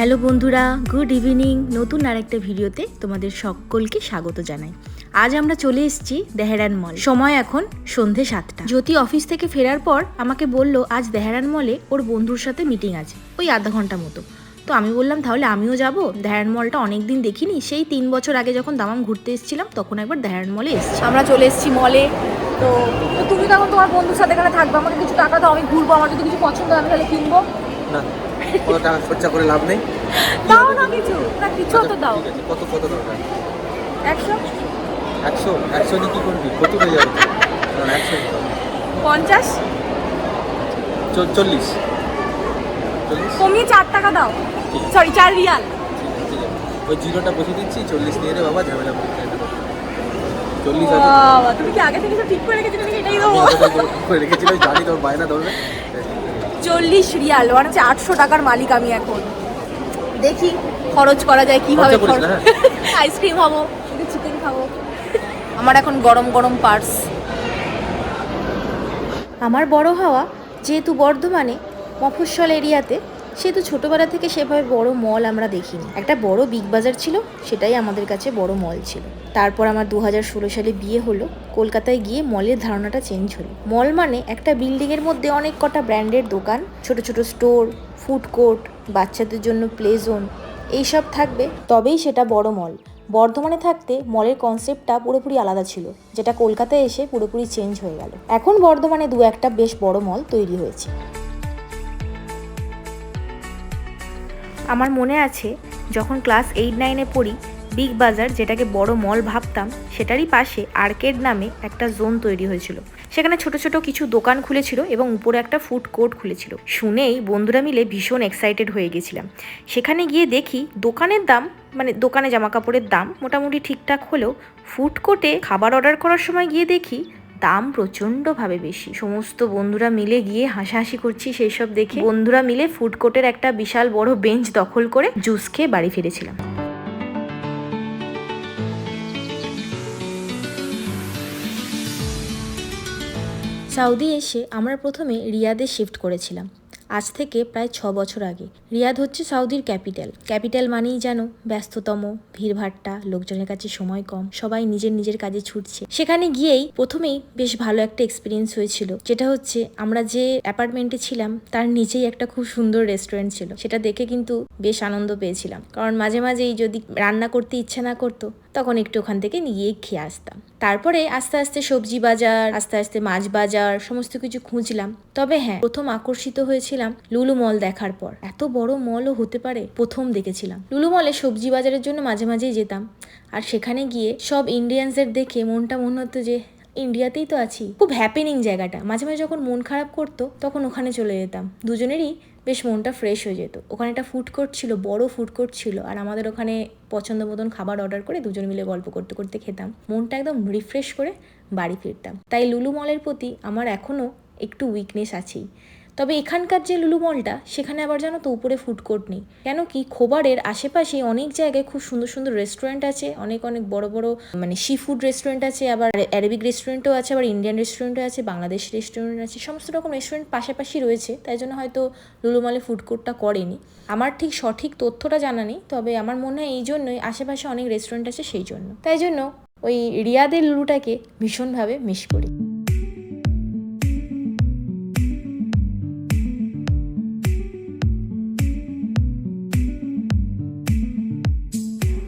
Hello বন্ধুরা good evening. নতুন আরেকটা ভিডিওতে তোমাদের সকলকে স্বাগত জানাই। আজ আমরা চলে এসেছি দেহরান মল। সময় এখন সন্ধে সাতটা। জ্যোতি অফিস থেকে ফেরার পর আমাকে বলল আজ দেহেরান মলে ওর বন্ধুর সাথে মিটিং আছে ওই আধা ঘণ্টা মতো। তো আমি বললাম তাহলে আমিও যাব। দেহারান মলটা অনেক দিন দেখিনি। সেই তিন বছর আগে যখন দামাম ঘুরতে এসেছিলাম তখন একবার দেহারান মলে এসেছি। আমরা চলে এসেছি মলে। তো তো তুমি তখন তোমার বন্ধুর সাথে এখানে থাকবে। আমাকে কিছু টাকা দাও আমি ঘুরবো। আমার যদি কিছু পছন্দ হয় আমি তাহলে কিনবো। না। কত টাকা খরচা করে লাভ নেই। দাও না কিছু না কিছু তো দাও। কত কত দরকার? একশো? একশো? একশো নিয়ে কী করবি? কত হয়ে যাবে? একশো পঞ্চাশ? চল- চল্লিশ। কমিয়ে চার টাকা দাও। সরি চার রিয়াল। ওই জিরোটা বসে দিচ্ছি চল্লিশ নিয়ে রে বাবা ঝামেলা করতে। চল্লিশ তুমি কি আগে থেকে ঠিক করে রেখেছিলে এটাই দেবো। করে রেখেছিলাম জানি তোর বায়না ধরবে। চল্লিশ রিয়াল মানে হচ্ছে আটশো টাকার মালিক আমি এখন। দেখি খরচ করা যায় কীভাবে হ্যাঁ। আইসক্রিম খাব চিকেন খাব। আমার এখন গরম গরম পার্স। আমার বড় হওয়া যেহেতু বর্ধমানে মফস্বল এরিয়াতে সেহেতু ছোটোবেলা থেকে সেভাবে বড় মল আমরা দেখিনি। একটা বড় বিগ বাজার ছিল, সেটাই আমাদের কাছে বড় মল ছিল। তারপর আমার দু হাজার ষোলো সালে বিয়ে হলো, কলকাতায় গিয়ে মলের ধারণাটা চেঞ্জ হলো। মল মানে একটা বিল্ডিংয়ের মধ্যে অনেক কটা ব্র্যান্ডের দোকান, ছোট ছোট স্টোর ফুড কোর্ট বাচ্চাদের জন্য প্লে জোন এইসব থাকবে, তবেই সেটা বড় মল। বর্ধমানে থাকতে মলের কনসেপ্টটা পুরোপুরি আলাদা ছিল, যেটা কলকাতায় এসে পুরোপুরি চেঞ্জ হয়ে গেল। এখন বর্ধমানে দু একটা বেশ বড় মল তৈরি হয়েছে। আমার মনে আছে, যখন ক্লাস এইট নাইনে পড়ি, বিগ বাজার যেটাকে বড় মল ভাবতাম, সেটারই পাশে আর্কেড নামে একটা জোন তৈরি হয়েছিল। সেখানে ছোট ছোট কিছু দোকান খুলেছিল এবং উপরে একটা ফুড কোর্ট খুলেছিল। শুনেই বন্ধুরা মিলে ভীষণ এক্সাইটেড হয়ে গেছিলাম। সেখানে গিয়ে দেখি দোকানের দাম মানে দোকানে জামা কাপড়ের দাম মোটামুটি ঠিকঠাক হলেও ফুড কোর্টে খাবার অর্ডার করার সময় গিয়ে দেখি দাম প্রচণ্ডভাবে বেশি। সমস্ত বন্ধুরা মিলে গিয়ে হাসাহাসি করছি সেই সব দেখে। বন্ধুরা মিলে ফুড কোর্টের একটা বিশাল বড় বেঞ্চ দখল করে জুস খেয়ে বাড়ি ফিরেছিলাম। সাউদি এসে আমরা প্রথমে রিয়াদে শিফট করেছিলাম। আজ থেকে প্রায় ছ বছর আগে। রিয়াদ হচ্ছে সাউদির ক্যাপিটাল। ক্যাপিটাল মানেই যেন ব্যস্ততম, ভিড়ভাট্টা, লোকজনের কাছে সময় কম, সবাই নিজের নিজের কাজে ছুটছে। সেখানে গিয়েই প্রথমেই বেশ ভালো একটা এক্সপিরিয়েন্স হয়েছিল, যেটা হচ্ছে আমরা যে অ্যাপার্টমেন্টে ছিলাম, তার নিচেই একটা খুব সুন্দর রেস্টুরেন্ট ছিল। সেটা দেখে কিন্তু বেশ আনন্দ পেয়েছিলাম। কারণ মাঝে মাঝেই যদি রান্না করতে ইচ্ছা না করতো তখন একটু ওখান থেকে নিয়ে খেয়ে আসতাম। তারপরে আস্তে আস্তে সবজি বাজার, আস্তে আস্তে মাছ বাজার, সমস্ত কিছু খুঁজলাম। তবে হ্যাঁ প্রথম আকর্ষিত হয়েছিলাম লুলু মল দেখার পর। এত বড় মলও হতে পারে? প্রথম দেখেছিলাম। লুলু মলে সবজি বাজারের জন্য মাঝে মাঝেই যেতাম। আর সেখানে গিয়ে সব ইন্ডিয়ানসদের দেখে মনটা মনে হতো যে, ইন্ডিয়াতেই তো আছি। খুব হ্যাপেনিং জায়গাটা। মাঝে মাঝে যখন মন খারাপ করতো, তখন ওখানে চলে যেতাম। দুজনেরই বেশ মনটা ফ্রেশ হয়ে যেত। ওখানে একটা ফুড কোর্ট ছিল, বড় ফুড কোর্ট ছিল, আর আমাদের ওখানে পছন্দ মতন খাবার অর্ডার করে দুজন মিলে গল্প করতে করতে খেতাম। মনটা একদম রিফ্রেশ করে বাড়ি ফিরতাম। তাই লুলু মলের প্রতি আমার এখনও একটু উইকনেস আছেই। তবে এখানকার যে লুলু মলটা, সেখানে আবার জানো তো উপরে ফুড কোর্ট নেই। কেন কি খোবারের আশেপাশে অনেক জায়গায় খুব সুন্দর সুন্দর রেস্টুরেন্ট আছে, অনেক অনেক বড় বড় মানে সি ফুড রেস্টুরেন্ট আছে, আবার অ্যারাবিক রেস্টুরেন্টও আছে, আবার ইন্ডিয়ান রেস্টুরেন্টও আছে বাংলাদেশ রেস্টুরেন্ট আছে, সমস্ত রকম রেস্টুরেন্ট পাশাপাশি রয়েছে, তাই জন্য হয়তো লুলু মলে ফুড কোর্টটা করেনি। আমার ঠিক সঠিক তথ্যটা জানা নেই, তবে আমার মনে হয় এই জন্যই আশেপাশে অনেক রেস্টুরেন্ট আছে সেই জন্য। তাই জন্য ওই রিয়াদের লুলুটাকে ভীষণভাবে মিস করি।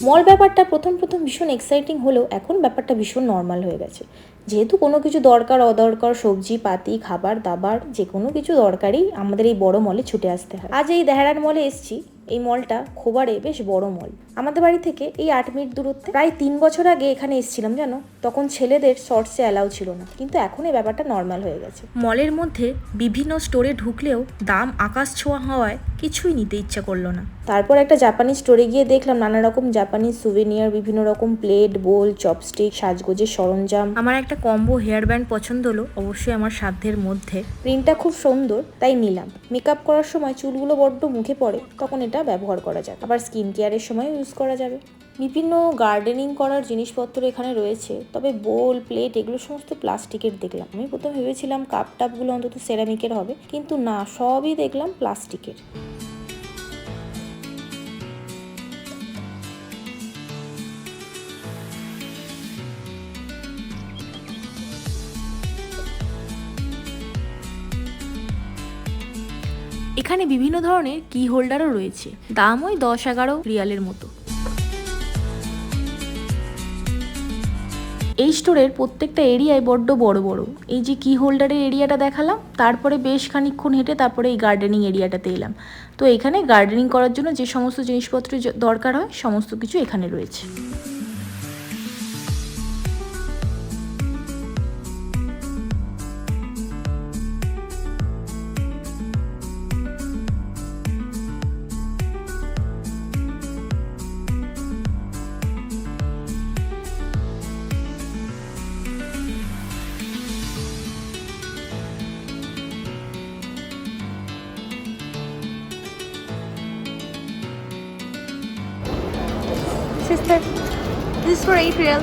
মল ব্যাপারটা প্রথম প্রথম ভীষণ এক্সাইটিং হলেও এখন ব্যাপারটা ভীষণ নর্মাল হয়ে গেছে। যেহেতু কোনো কিছু দরকার, অদরকার, সবজি, পাতি, খাবার, দাবার যে কোনো কিছু দরকারই আমাদের এই বড় মলে ছুটে আসতে হয়। আজ এই দেহরান মলে এসছি। এই মলটা খোবারে বেশ বড় মল। আমাদের বাড়ি থেকে এই আট মিনিট দূরত্বে প্রায় তিন বছর আগে এখানে এসেছিলাম, জানো? তখন ছেলেদের শর্টসে অ্যালাউ ছিল না। কিন্তু এখন এই ব্যাপারটা নর্মাল হয়ে গেছে। মলের মধ্যে বিভিন্ন স্টোরে ঢুকলেও দাম আকাশ ছোঁয়া হওয়ায় কিছুই নিতে ইচ্ছা করল না। তারপর একটা জাপানি স্টোরে গিয়ে দেখলাম নানা রকম জাপানিজ সুভেনিয়ার বিভিন্ন রকম প্লেট বোল চপস্টিক সাজগোজের সরঞ্জাম। আমার একটা কম্বো হেয়ার ব্যান্ড পছন্দ হলো, অবশ্যই আমার সাধ্যের মধ্যে। প্রিন্টটা খুব সুন্দর, তাই নিলাম। মেকআপ করার সময় চুলগুলো বড্ড মুখে পড়ে, তখন এটা ব্যবহার করা যায় আবার স্কিন কেয়ারের সময় ইউজ করা যাবে। বিভিন্ন গার্ডেনিং করার জিনিসপত্র এখানে রয়েছে, তবে বোল প্লেট এগুলো সমস্ত প্লাস্টিকের দেখলাম। আমি প্রথমে ভেবেছিলাম কাপ টাপগুলো অন্তত সেরামিকের হবে, কিন্তু না, সবই দেখলাম প্লাস্টিকের এখানে বিভিন্ন ধরনের কি হোল্ডারও রয়েছে। দাম ওই দশ এগারো রিয়ালের মতো। এই স্টোরের প্রত্যেকটা এরিয়ায় বড্ড বড় বড়। এই যে কি হোল্ডারের এরিয়াটা দেখালাম, তারপরে বেশ খানিকক্ষণ হেঁটে তারপরে এই গার্ডেনিং এরিয়াটাতে এলাম। তো এখানে গার্ডেনিং করার জন্য যে সমস্ত জিনিসপত্র দরকার হয়, সমস্ত কিছু এখানে রয়েছে। Sister, this is for 8 real.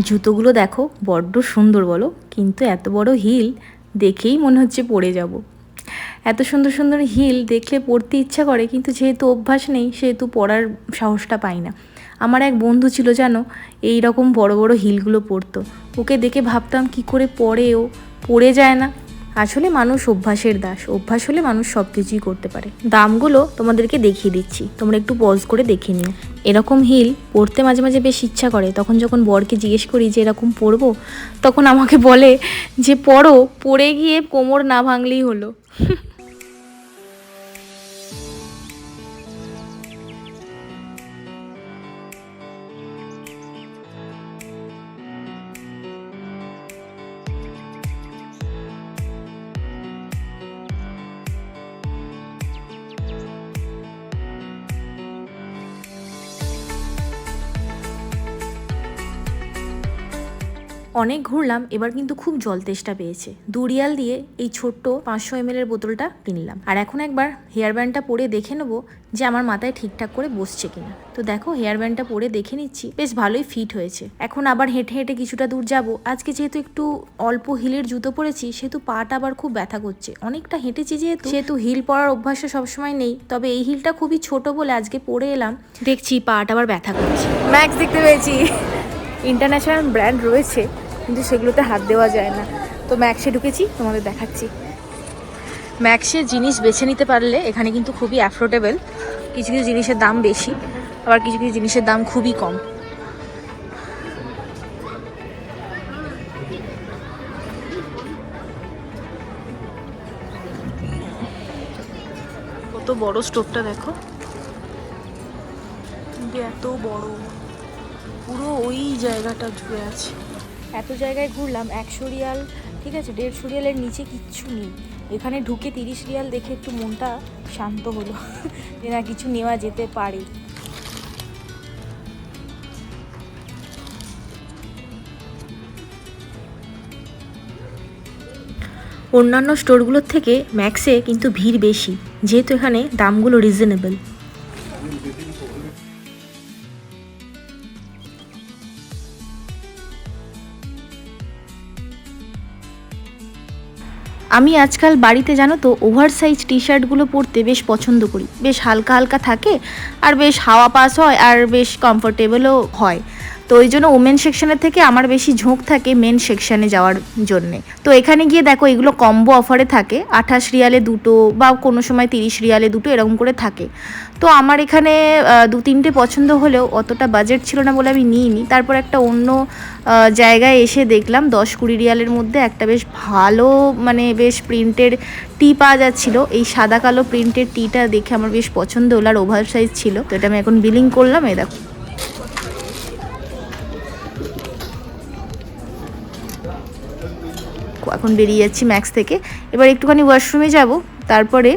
জুতোগুলো দেখো বড্ড সুন্দর বলো কিন্তু এত বড় হিল দেখেই মনে হচ্ছে পড়ে যাব এত সুন্দর সুন্দর হিল দেখলে পড়তে ইচ্ছা করে কিন্তু যেহেতু অভ্যাস নেই সেহেতু পরার সাহসটা পাই না আমার এক বন্ধু ছিল জানো, এই রকম বড় বড় হিলগুলো পরতো ওকে দেখে ভাবতাম কি করে পরে ও, পড়ে যায় না। আসলে মানুষ অভ্যাসের দাস, অভ্যাস হলে মানুষ সব কিছুই করতে পারে। দামগুলো তোমাদেরকে দেখিয়ে দিচ্ছি, তোমরা একটু পজ করে দেখে নিও। এরকম হিল পরতে মাঝে মাঝে বেশ ইচ্ছা করে, তখন যখন বরকে জিজ্ঞেস করি যে এরকম পরবো তখন আমাকে বলে যে পরো পরে গিয়ে কোমর না ভাঙলেই হলো। অনেক ঘুরলাম এবার কিন্তু খুব জল তেষ্টা পেয়েছে। দু রিয়াল দিয়ে এই ছোট্ট পাঁচশো এম এর বোতলটা কিনলাম। আর এখন একবার হেয়ার ব্যান্ডটা পরে দেখে নেব যে আমার মাথায় ঠিকঠাক করে বসছে কিনা। তো দেখো হেয়ার ব্যান্ডটা পরে দেখে নিচ্ছি বেশ ভালোই ফিট হয়েছে। এখন আবার হেঁটে হেঁটে কিছুটা দূর যাব। আজকে যেহেতু একটু অল্প হিলের জুতো পরেছি সেহেতু পাটা আবার খুব ব্যথা করছে। অনেকটা হেঁটেছি যেহেতু সেহেতু হিল পরার অভ্যাসটা সবসময় নেই। তবে এই হিলটা খুবই ছোট বলে আজকে পরে এলাম। দেখছি পাটা আবার ব্যথা করছে। ম্যাক্স দেখতে পেয়েছি। ইন্টারন্যাশনাল ব্র্যান্ড রয়েছে। কিন্তু সেগুলোতে হাত দেওয়া যায় না। তো ম্যাক্সে ঢুকেছি, তোমাদের দেখাচ্ছি। ম্যাক্সে জিনিস বেছে নিতে পারলে এখানে কিন্তু খুবই অ্যাফোর্ডেবল কিছু কিছু জিনিসের দাম বেশি, আবার কিছু কিছু জিনিসের দাম খুবই কম। কত বড় স্টোভটা দেখো। এত বড়। পুরো ওই জায়গাটা জুড়ে আছে। এত জায়গায় ঘুরলাম, একশো রিয়াল, ঠিক আছে, দেড়শো রিয়ালের নিচে কিচ্ছু নেই। এখানে ঢুকে তিরিশ রিয়াল দেখে একটু মনটা শান্ত হলো, যে না কিছু নেওয়া যেতে পারে। অন্যান্য স্টোরগুলোর থেকে ম্যাক্সে কিন্তু ভিড় বেশি, যেহেতু এখানে দামগুলো রিজনেবল আমি আজকাল বাড়িতে জানো তো ওভার সাইজ টি শার্টগুলো পরতে বেশ পছন্দ করি। বেশ হালকা হালকা থাকে আর বেশ হাওয়া পাস হয় আর বেশ কমফোর্টেবলও হয়। তো ওই জন্য ওমেন সেকশনের থেকে আমার বেশি ঝোঁক থাকে মেন সেকশনে যাওয়ার জন্যে। তো এখানে গিয়ে দেখো এগুলো কম্বো অফারে থাকে। আঠাশ রিয়ালে দুটো বা কোনো সময় তিরিশ রিয়ালে দুটো এরকম করে থাকে। তো আমার এখানে দু তিনটে পছন্দ হলেও অতটা বাজেট ছিল না বলে আমি নিইনি। তারপর একটা অন্য জায়গায় এসে দেখলাম দশ কুড়ি রিয়ালের মধ্যে একটা বেশ ভালো মানে বেশ প্রিন্টের টি পাওয়া যাচ্ছিল। এই সাদা কালো প্রিন্টের টিটা দেখে আমার বেশ পছন্দ হলো আর ওভার সাইজ ছিল। তো এটা আমি এখন বিলিং করলাম, এই দেখো। এখন বেরিয়ে যাচ্ছি ম্যাক্স থেকে। এবার একটুখানি ওয়াশরুমে যাব, তারপরে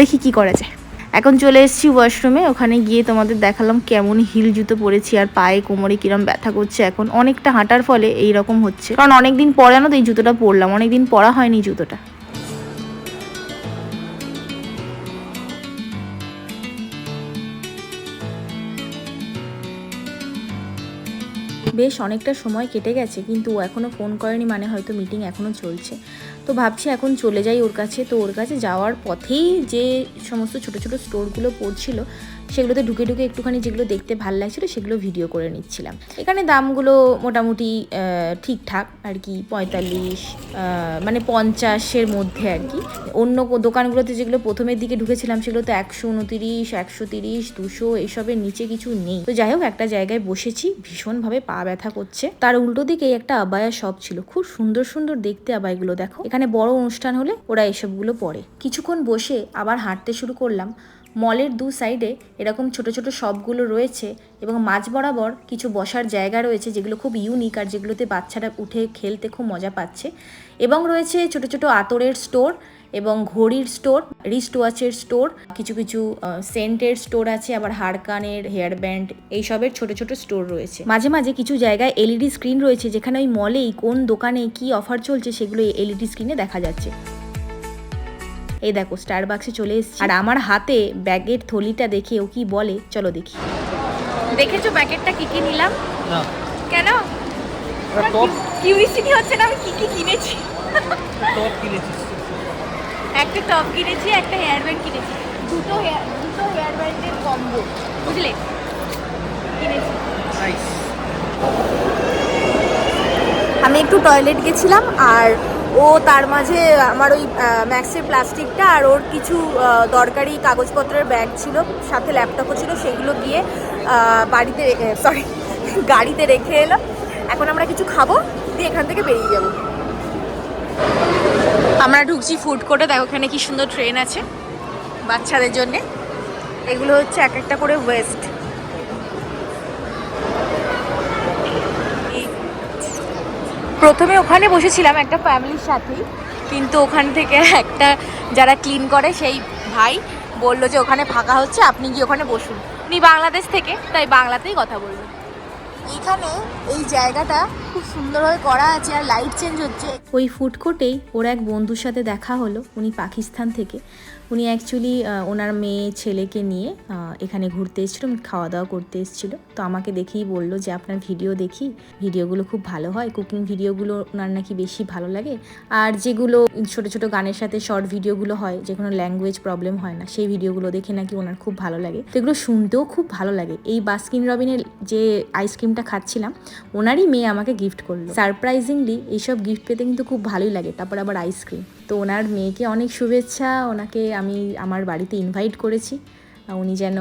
দেখি কি করা যায়। এখন চলে এসেছি ওয়াশরুমে, ওখানে গিয়ে তোমাদের দেখালাম কেমন হিল জুতো পরেছি আর পায়ে কোমরে কিরম ব্যথা করছে। এখন অনেকটা হাঁটার ফলে এই রকম হচ্ছে। কারণ অনেকদিন পরে না তো এই জুতোটা পরলাম, অনেকদিন পরা হয়নি জুতোটা। বেশ অনেকটা সময় কেটে গেছে, কিন্তু ও এখনও ফোন করেনি মানে হয়তো মিটিং এখনও চলছে। তো ভাবছি এখন চলে যাই ওর কাছে। তো ওর কাছে যাওয়ার পথেই যে সমস্ত ছোট ছোট স্টোরগুলো পড়ছিল সেগুলোতে ঢুকে ঢুকে একটুখানি যেগুলো দেখতে ভালো লাগছিল সেগুলো ভিডিও করে নিচ্ছিলাম। এখানে দামগুলো মোটামুটি ঠিকঠাক, আর কি পঁয়তাল্লিশ মানে পঞ্চাশের মধ্যে আর কি। অন্য দোকানগুলোতে যেগুলো প্রথমের দিকে ঢুকেছিলাম সেগুলো তো একশো উনতিরিশ, একশো তিরিশ, দুশো এসবের নিচে কিছু নেই। তো যাই হোক, একটা জায়গায় বসেছি, ভীষণভাবে পা ব্যথা করছে। তার উল্টো দিকে একটা আবায়া শপ ছিল, খুব সুন্দর সুন্দর দেখতে আবাইগুলো দেখো। এখানে বড় অনুষ্ঠান হলে ওরা এসবগুলো পরে। কিছুক্ষণ বসে আবার হাঁটতে শুরু করলাম। মলের দু সাইডে এরকম ছোট ছোট শপগুলো রয়েছে এবং মাঝ বরাবর কিছু বসার জায়গা রয়েছে যেগুলো খুব ইউনিক আর যেগুলোতে বাচ্চারা উঠে খেলতে খুব মজা পাচ্ছে। এবং রয়েছে ছোট ছোট আতরের স্টোর এবং ঘড়ির স্টোর রিস্ট ওয়াচের স্টোর কিছু কিছু সেন্টের স্টোর আছে, আবার হারকানের হেয়ার ব্যান্ড এইসবের ছোট ছোট স্টোর রয়েছে। মাঝে মাঝে কিছু জায়গায় এলইডি স্ক্রিন রয়েছে যেখানে ওই মলেই কোন দোকানে কি অফার চলছে সেগুলো এলইডি স্ক্রিনে দেখা যাচ্ছে। এই দেখো স্টার বাক্সে চলে এসেছি। আর আমার হাতে ব্যাগের থলিটা দেখে ও কি বলে চলো দেখি। দেখেছ প্যাকেটটা কি কি নিলাম? কেন? কিউরিসিটি হচ্ছে না আমি কি কি কিনেছি? টপ কিনেছিস একটা টপ কিনেছি একটা হেয়ার ব্যান্ড কিনেছি। দুটো হেয়ার দুটো হেয়ার ব্যান্ডের কম্বো বুঝলে? কিনেছি। আমি একটু টয়লেট গেছিলাম আর ও তার মাঝে আমার ওই ম্যাক্সের প্লাস্টিকটা আর ওর কিছু দরকারি কাগজপত্রের ব্যাগ ছিল, সাথে ল্যাপটপও ছিল, সেগুলো গিয়ে বাড়িতে সরি গাড়িতে রেখে এলো। এখন আমরা কিছু খাব, দিয়ে এখান থেকে বেরিয়ে যাব। আমরা ঢুকছি ফুড কোর্টে দেখো এখানে কি সুন্দর ট্রেন আছে, বাচ্চাদের জন্যে। এগুলো হচ্ছে এক একটা করে ওয়েস্ট প্রথমে ওখানে বসেছিলাম একটা ফ্যামিলির সাথে কিন্তু ওখান থেকে একটা যারা ক্লিন করে সেই ভাই বলল যে ওখানে ফাঁকা হচ্ছে, আপনি গিয়ে ওখানে বসুন। উনি বাংলাদেশ থেকে, তাই বাংলাতেই কথা বলবেন এখানে এই জায়গাটা খুব সুন্দরভাবে করা আছে আর লাইট চেঞ্জ হচ্ছে। ওই ফুড কোর্টেই ওর এক বন্ধুর সাথে দেখা হলো, উনি পাকিস্তান থেকে। উনি অ্যাকচুয়ালি ওনার মেয়ে ছেলেকে নিয়ে এখানে ঘুরতে এসেছিল খাওয়া দাওয়া করতে এসেছিল। তো আমাকে দেখেই বলল যে, আপনার ভিডিও দেখি, ভিডিওগুলো খুব ভালো হয় কুকিং ভিডিওগুলো ওনার নাকি বেশি ভালো লাগে। আর যেগুলো ছোট ছোট গানের সাথে শর্ট ভিডিওগুলো হয়, যে কোনো ল্যাঙ্গুয়েজ প্রবলেম হয় না, সেই ভিডিওগুলো দেখে নাকি ওনার খুব ভালো লাগে। তো এগুলো শুনতেও খুব ভালো লাগে। এই বাস্কিন রবিনের যে আইসক্রিমটা খাচ্ছিলাম, ওনারই মেয়ে আমাকে গিফট করল। সারপ্রাইজিংলি এইসব গিফট পেতে কিন্তু খুব ভালোই লাগে। তারপর আবার আইসক্রিম তো ওনার মেয়েকে অনেক শুভেচ্ছা, ওনাকে আমি আমার বাড়িতে ইনভাইট করেছি। উনি যেন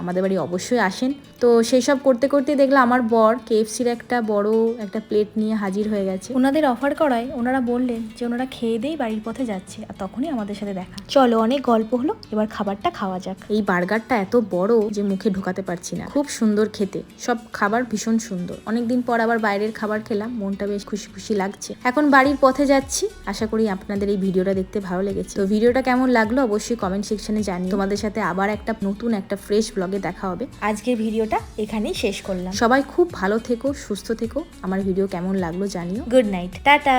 আমাদের বাড়ি অবশ্যই আসেন। তো সেই সব করতে করতে দেখলাম আমার বর কেএফসির একটা বড় একটা প্লেট নিয়ে হাজির হয়ে গেছে। ওনাদের অফার করায় ওনারা বললেন যে ওনারা খেয়ে দেই বাড়ির পথে যাচ্ছে আর তখনই আমাদের সাথে দেখা। চলো অনেক গল্প হলো এবার খাবারটা খাওয়া যাক। এই বার্গারটা এত বড় যে মুখে ঢোকাতে পারছি না। খুব সুন্দর খেতে সব খাবার ভীষণ সুন্দর। অনেকদিন পর আবার বাইরের খাবার খেলাম মনটা বেশ খুশি খুশি লাগছে। এখন বাড়ির পথে যাচ্ছি আশা করি আপনাদের এই ভিডিওটা দেখতে ভালো লেগেছে। তো ভিডিওটা কেমন লাগল অবশ্যই কমেন্ট সেকশনে জানিয়ে তোমাদের সাথে আবার একটা নতুন একটা ফ্রেশ ব্লগে দেখা হবে। আজকের ভিডিওটা এখানেই শেষ করলাম। সবাই খুব ভালো থেকো সুস্থ থেকো। আমার ভিডিও কেমন লাগল জানিও। Good night tata.